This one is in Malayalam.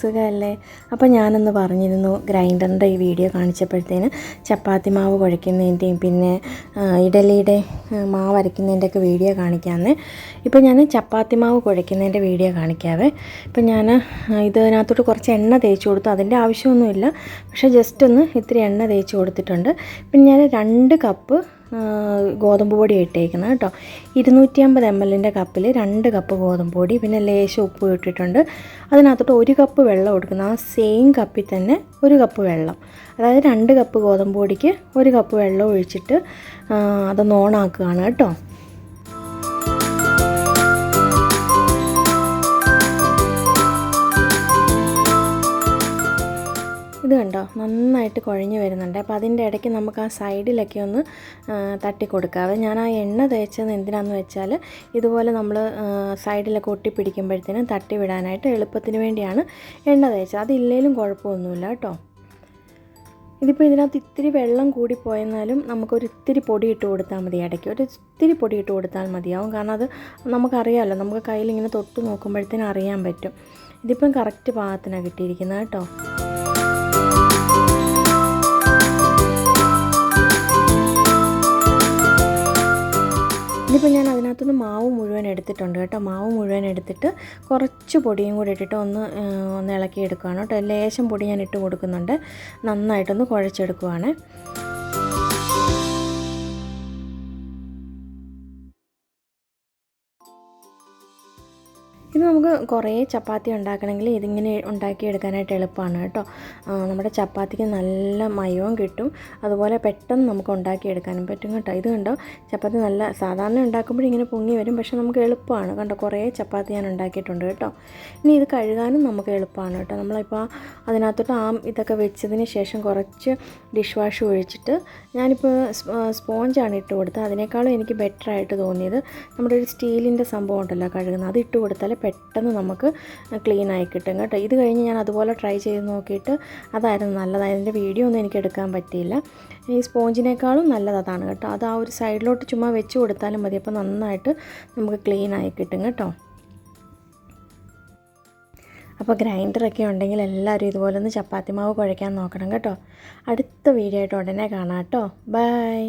സുഖമല്ലേ? അപ്പോൾ ഞാനൊന്ന് പറഞ്ഞിരുന്നു ഗ്രൈൻഡറിന്റെ ഈ വീഡിയോ കാണിച്ചപ്പോഴത്തേന് ചപ്പാത്തി മാവ് കുഴയ്ക്കുന്നതിന്റെയും പിന്നെ ഇഡലിയുടെ മാവ് അരയ്ക്കുന്നതിന്റെയൊക്കെ വീഡിയോ കാണിക്കാമെന്ന്. ഇപ്പോൾ ഞാൻ ചപ്പാത്തി മാവ് കുഴയ്ക്കുന്നതിന്റെ വീഡിയോ കാണിക്കാവേ. ഇപ്പം ഞാൻ ഇതിനകത്തോട്ട് കുറച്ച് എണ്ണ തേച്ച് കൊടുത്തു. അതിന്റെ ആവശ്യമൊന്നുമില്ല. പക്ഷേ ജസ്റ്റ് ഒന്ന് ഇത്തിരി എണ്ണ തേച്ച് കൊടുത്തിട്ടുണ്ട്. പിന്നെ ഞാൻ രണ്ട് കപ്പ് ഗോതമ്പ് പൊടി ഇട്ടേക്കുന്നത് കേട്ടോ. ഇരുന്നൂറ്റി അമ്പത് എം എല്ലിന്റെ കപ്പിൽ രണ്ട് കപ്പ് ഗോതമ്പ് പൊടി പിന്നെ ലേശം ഉപ്പ് ഇട്ടിട്ടുണ്ട്. അതിനകത്തോട്ട് ഒരു കപ്പ് വെള്ളം എടുക്കുന്ന ആ സെയിം കപ്പിൽ തന്നെ ഒരു കപ്പ് വെള്ളം. അതായത് രണ്ട് കപ്പ് ഗോതമ്പ് പൊടിക്ക് ഒരു കപ്പ് വെള്ളം ഒഴിച്ചിട്ട് അത് അതൊന്ന് ഓണാക്കുകയാണ് കേട്ടോ. ഇത് കണ്ടോ? നന്നായിട്ട് കുഴഞ്ഞു വരുന്നുണ്ട്. അപ്പോൾ അതിന്റെ ഇടയ്ക്ക് നമുക്ക് ആ സൈഡിലൊക്കെ ഒന്ന് തട്ടി കൊടുക്കാവേ ഞാൻ ആ എണ്ണ തേച്ചത് എന്തിനാണെന്ന് വെച്ചാൽ ഇതുപോലെ നമ്മൾ സൈഡിലൊക്കെ ഒട്ടിപ്പിടിക്കുമ്പോഴത്തേനും തട്ടി വിടാനായിട്ട് എളുപ്പത്തിന് വേണ്ടിയാണ് എണ്ണ തേച്ചത്. അതില്ലേലും കുഴപ്പമൊന്നുമില്ല കേട്ടോ. ഇതിപ്പോൾ ഇതിനകത്ത് ഇത്തിരി വെള്ളം കൂടി പോയെന്നാലും നമുക്കൊരു ഇത്തിരി പൊടി ഇട്ട് കൊടുത്താൽ മതി ഇടയ്ക്ക്. ഒരു ഇത്തിരി പൊടി ഇട്ട് കൊടുത്താൽ മതിയാവും. കാരണം അത് നമുക്കറിയാമല്ലോ നമുക്ക് കയ്യിൽ ഇങ്ങനെ തൊട്ട് നോക്കുമ്പോഴത്തേനും അറിയാൻ പറ്റും. ഇതിപ്പം കറക്റ്റ് പാകത്തിനാണ് കിട്ടിയിരിക്കുന്നത് കേട്ടോ. ഇതിപ്പോൾ ഞാൻ അതിനകത്തുനിന്ന് മാവ് മുഴുവൻ എടുത്തിട്ടുണ്ട് കേട്ടോ. മാവ് മുഴുവൻ എടുത്തിട്ട് കുറച്ച് പൊടിയും കൂടി ഇട്ടിട്ട് ഒന്ന് ഒന്ന് ഇളക്കി എടുക്കുകയാണ് കേട്ടോ. ലേശം പൊടി ഞാൻ ഇട്ട് കൊടുക്കുന്നുണ്ട്. നന്നായിട്ടൊന്ന് കുഴച്ചെടുക്കുവാണ്. ഇത് നമുക്ക് കുറേ ചപ്പാത്തി ഉണ്ടാക്കണമെങ്കിൽ ഇതിങ്ങനെ ഉണ്ടാക്കിയെടുക്കാനായിട്ട് എളുപ്പമാണ് കേട്ടോ. നമ്മുടെ ചപ്പാത്തിക്ക് നല്ല മയവും കിട്ടും. അതുപോലെ പെട്ടെന്ന് നമുക്ക് ഉണ്ടാക്കിയെടുക്കാനും പറ്റും കേട്ടോ. ഇത് കണ്ടോ? ചപ്പാത്തി നല്ല സാധാരണ ഉണ്ടാക്കുമ്പോൾ ഇങ്ങനെ പൊങ്ങി വരും. പക്ഷെ നമുക്ക് എളുപ്പമാണ്. കണ്ടോ? കുറേ ചപ്പാത്തി ഞാൻ ഉണ്ടാക്കിയിട്ടുണ്ട് കേട്ടോ. ഇനി ഇത് കഴുകാനും നമുക്ക് എളുപ്പമാണ് കേട്ടോ. നമ്മളിപ്പോൾ അതിനകത്തോട്ട് ആ ഇതൊക്കെ വെച്ചതിന് ശേഷം കുറച്ച് ഡിഷ് വാഷ് ഒഴിച്ചിട്ട് ഞാനിപ്പോൾ സ്പോഞ്ചാണ് ഇട്ട് കൊടുത്തത്. അതിനേക്കാളും എനിക്ക് ബെറ്ററായിട്ട് തോന്നിയത് നമ്മുടെ ഒരു സ്റ്റീലിന്റെ സംഭവം ഉണ്ടല്ലോ കഴുകുന്നത്. അത് ഇട്ട് കൊടുത്താൽ പെട്ടെന്ന് നമുക്ക് ക്ലീൻ ആയി കിട്ടും കേട്ടോ. ഇത് കഴിഞ്ഞ് ഞാൻ അതുപോലെ ട്രൈ ചെയ്ത് നോക്കിയിട്ട് അതായിരുന്നു നല്ലത്. അതിന്റെ വീഡിയോ ഒന്നും എനിക്ക് എടുക്കാൻ പറ്റിയില്ല. ഈ സ്പോഞ്ചിനേക്കാളും നല്ലത് അതാണ് കേട്ടോ. അത് ആ ഒരു സൈഡിലോട്ട് ചുമ്മാ വെച്ച് കൊടുത്താലും മതി. അപ്പോൾ നന്നായിട്ട് നമുക്ക് ക്ലീൻ ആയി കിട്ടും കേട്ടോ. അപ്പോൾ ഗ്രൈൻഡറൊക്കെ ഉണ്ടെങ്കിൽ എല്ലാവരും ഇതുപോലെ ഒന്ന് ചപ്പാത്തി മാവ് കുഴയ്ക്കാൻ നോക്കണം കേട്ടോ. അടുത്ത വീഡിയോ ആയിട്ട് ഉടനെ കാണാം കേട്ടോ. ബൈ.